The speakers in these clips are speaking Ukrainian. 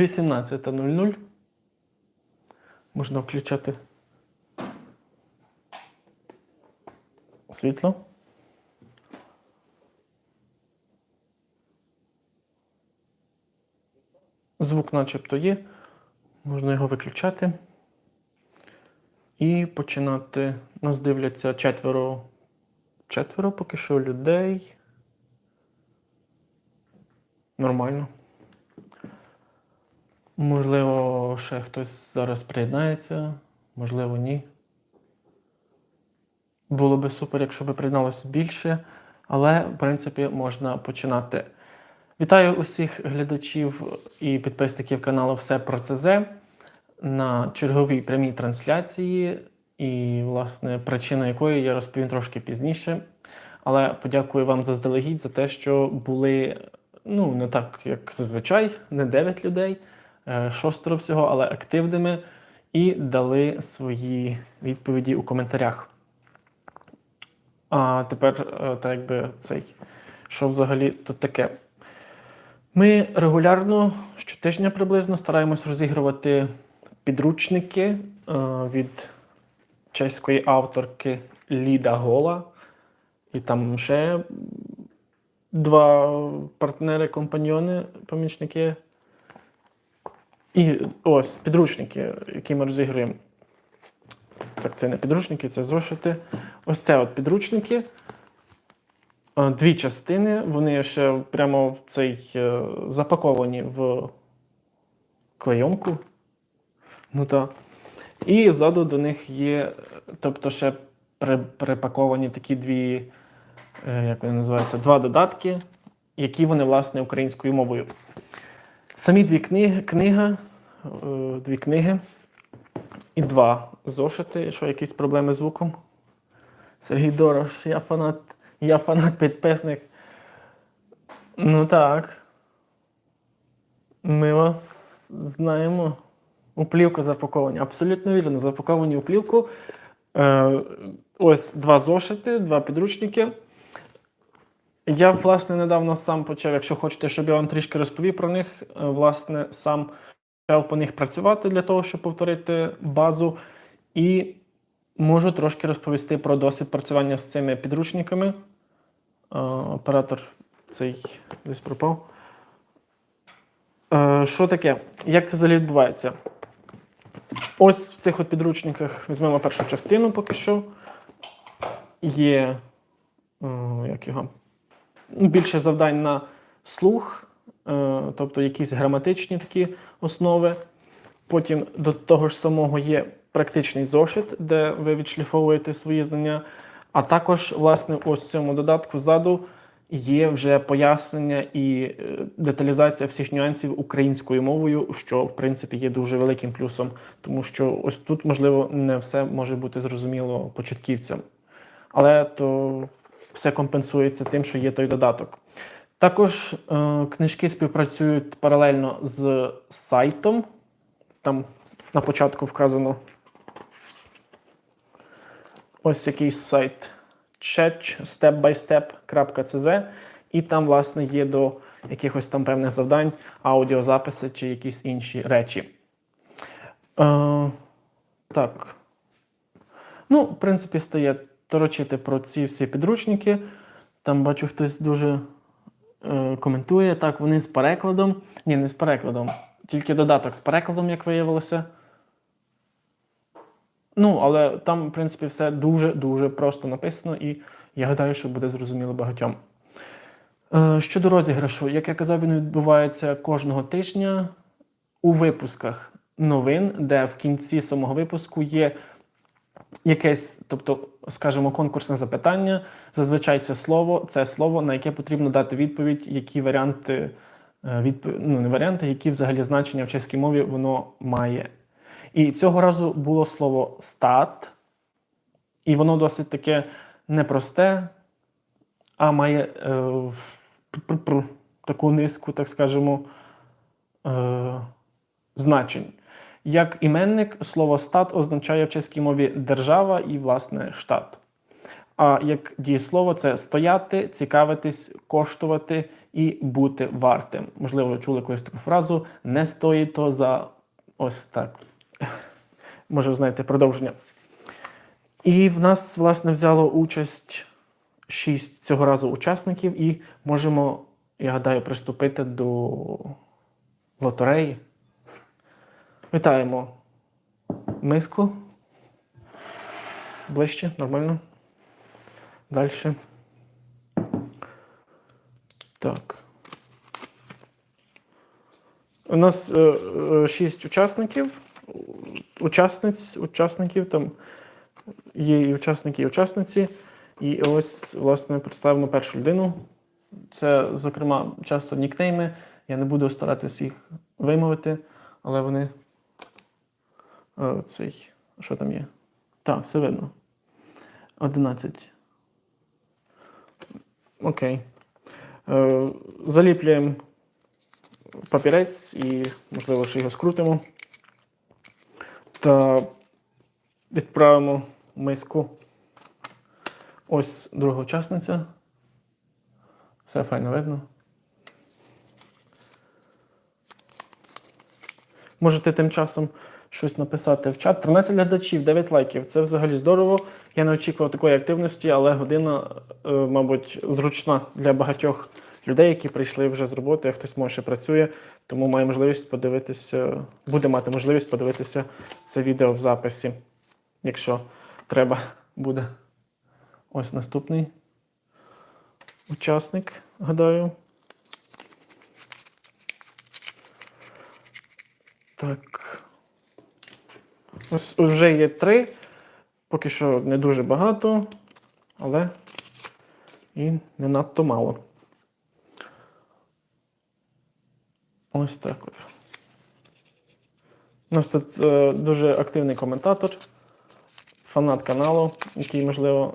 18.00. Можна включати світло. Звук начебто є. Можна його виключати. І починати. Нас дивляться четверо. Четверо поки що людей. Нормально. Можливо, ще хтось зараз приєднається, можливо, ні. Було би супер, якщо б приєдналося більше, але, в принципі, можна починати. Вітаю усіх глядачів і підписників каналу Все про ЦЗ на черговій прямій трансляції, і, власне, причина якої я розповім трошки пізніше. Але подякую вам заздалегідь за те, що були ну, не так, як зазвичай, не 9 людей, шостеро всього, але активними, і дали свої відповіді у коментарях. А тепер, е, так якби цей, що взагалі тут таке? Ми регулярно щотижня приблизно стараємось розігрувати підручники е, від чеської авторки Ліда Гола. І там ще два партнери-компаньйони, помічники. І ось підручники, які ми розігруємо. Так, це не підручники, це зошити. Ось це от підручники. Е, Дві частини. Вони ще прямо в цей е, запаковані в клейонку. Ну так. І ззаду до них є, тобто ще при- припаковані такі дві, е, як вони називаються, два додатки, які вони, власне, українською мовою. Самі дві книги, книга, е, дві книги і два зошити. Що, якісь проблеми з звуком? Сергій Дорош, я фанат, я фанат підписник. Ну так. Ми вас знаємо. У плівку запаковані. Абсолютно вірно, запаковані у плівку. Е, ось два зошити, два підручники. Я, власне, недавно сам почав, якщо хочете, щоб я вам трішки розповів про них, е, власне, сам почав по них працювати для того, щоб повторити базу. І можу трошки розповісти про досвід працювання з цими підручниками. Е, Оператор цей десь пропав. Е, Що таке? Як це взагалі відбувається? Ось в цих от підручниках візьмемо першу частину поки що. Є як його? Ну, більше завдань на слух, е, тобто якісь граматичні такі основи. Потім до того ж самого є практичний зошит, де ви відшліфовуєте свої знання. А також, власне, ось в цьому додатку ззаду є вже пояснення і е, деталізація всіх нюансів українською мовою, що в принципі є дуже великим плюсом, тому що ось тут, можливо, не все може бути зрозуміло початківцям. Але то все компенсується тим, що є той додаток. Також е, книжки співпрацюють паралельно з сайтом. Там на початку вказано ось якийсь сайт chat stepbystep.cz і там, власне, є до якихось там певних завдань, аудіозаписи чи якісь інші речі. Е, так. Ну, в принципі, стає торочити про ці всі підручники. Там бачу, хтось дуже е, коментує. Так, вони з перекладом. Ні, не з перекладом. Тільки додаток з перекладом, як виявилося. Ну, але там, в принципі, все дуже-дуже просто написано, і я гадаю, що буде зрозуміло багатьом. Е, щодо розіграшу, як я казав, він відбувається кожного тижня у випусках новин, де в кінці самого випуску є якесь, тобто, скажімо, конкурсне запитання. Зазвичай це слово, це слово, на яке потрібно дати відповідь, які варіанти, е, відпов... ну, не варіанти, які взагалі значення в чеській мові воно має. І цього разу було слово стат, і воно досить таке непросте, а має е, таку низку, так скажемо, е, значень. Як іменник, слово стат означає в чеській мові держава і, власне, штат. А як дієслово це стояти, цікавитись, коштувати і бути вартим. Можливо, ви чули колись таку фразу не стоїть то за ось так. Може, ви знаєте продовження. І в нас, власне, взяло участь шість цього разу учасників, і можемо, я гадаю, приступити до лотереї. Вітаємо миску. Ближче, нормально. Далі. Так. У нас е, е, шість учасників. Учасниць, учасників там є і учасники, і учасниці. І ось, власне, представимо першу людину. Це, зокрема, часто нікнейми. Я не буду старатися їх вимовити, але вони. Е, цей. Що там є? Так, все видно. 11. Окей. Е, заліплюємо папірець і, можливо, ще його скрутимо. Та відправимо в миску. Ось друга учасниця. Все файно видно. Можете тим часом щось написати в чат. 13 глядачів, 9 лайків. Це взагалі здорово. Я не очікував такої активності, але година, е, мабуть, зручна для багатьох людей, які прийшли вже з роботи, а хтось може ще працює, тому має можливість подивитися, буде мати можливість подивитися це відео в записі, якщо треба буде. Ось наступний учасник, гадаю. Так. Вже є три. Поки що не дуже багато, але і не надто мало. Ось так от. У нас тут е, дуже активний коментатор, фанат каналу, який, можливо.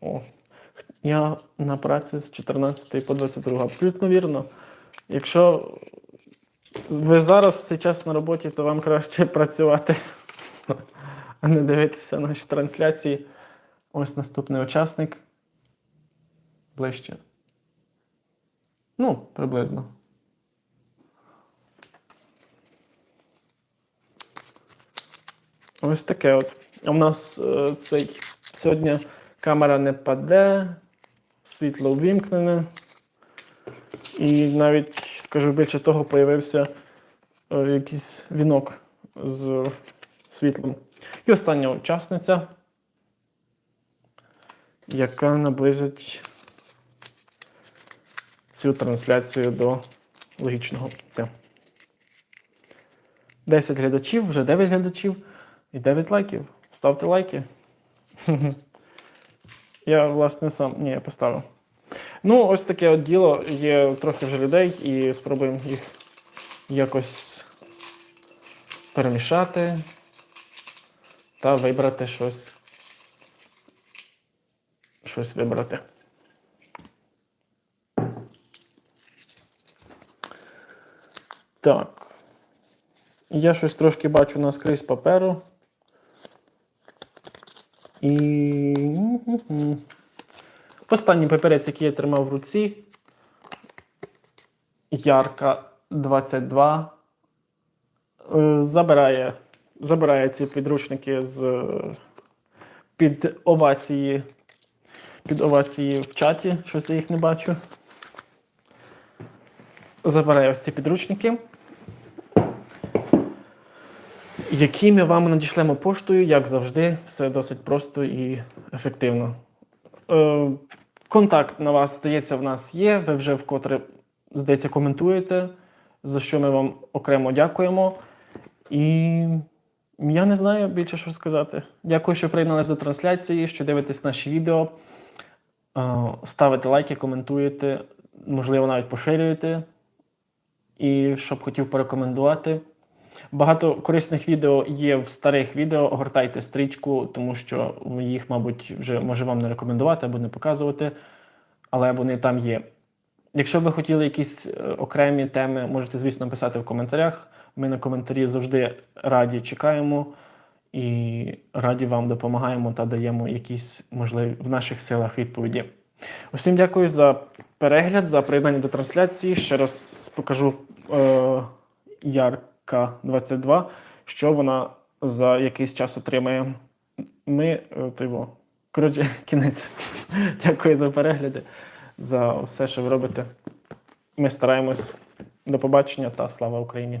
О, я на праці з 14 по 22. Абсолютно вірно. Якщо ви зараз в цей час на роботі, то вам краще працювати, а не дивитися наші трансляції. Ось наступний учасник. Ближче. Ну, приблизно. Ось таке от. В нас е, цей сьогодні камера не паде, світло увімкнене. І навіть, скажу більше того, появився е, якийсь вінок з світлом. І остання учасниця, яка наблизить цю трансляцію до логічного кінця. 10 глядачів, вже 9 глядачів і 9 лайків. Ставте лайки. Я, власне, сам. Ні, я поставив. Ну, ось таке от діло. Є трохи вже людей, і спробуємо їх якось перемішати та вибрати щось. Щось вибрати. Так. Я щось трошки бачу наскрізь паперу. І. Останній папірець, який я тримав в руці. Ярка 22. е, Забирає, забирає ці підручники з під овації. Під овації в чаті, щось я їх не бачу. Забирає ось ці підручники які ми вам надішлемо поштою, як завжди, все досить просто і ефективно. Е, контакт на вас, здається, в нас є. Ви вже вкотре, здається, коментуєте, за що ми вам окремо дякуємо. І я не знаю більше, що сказати. Дякую, що приєдналися до трансляції, що дивитесь наші відео. Е, ставите лайки, коментуєте, можливо, навіть поширюєте. І що б хотів порекомендувати. Багато корисних відео є в старих відео. Огортайте стрічку, тому що їх, мабуть, вже може вам не рекомендувати або не показувати, але вони там є. Якщо ви хотіли якісь е, окремі теми, можете, звісно, писати в коментарях. Ми на коментарі завжди раді чекаємо. І раді вам допомагаємо та даємо якісь можливі в наших силах відповіді. Усім дякую за перегляд, за приєднання до трансляції. Ще раз покажу е, Ярка 22, що вона за якийсь час отримає. Ми е, тиво. Коротше, кінець. Дякую за перегляди, за все, що ви робите. Ми стараємось. До побачення та слава Україні!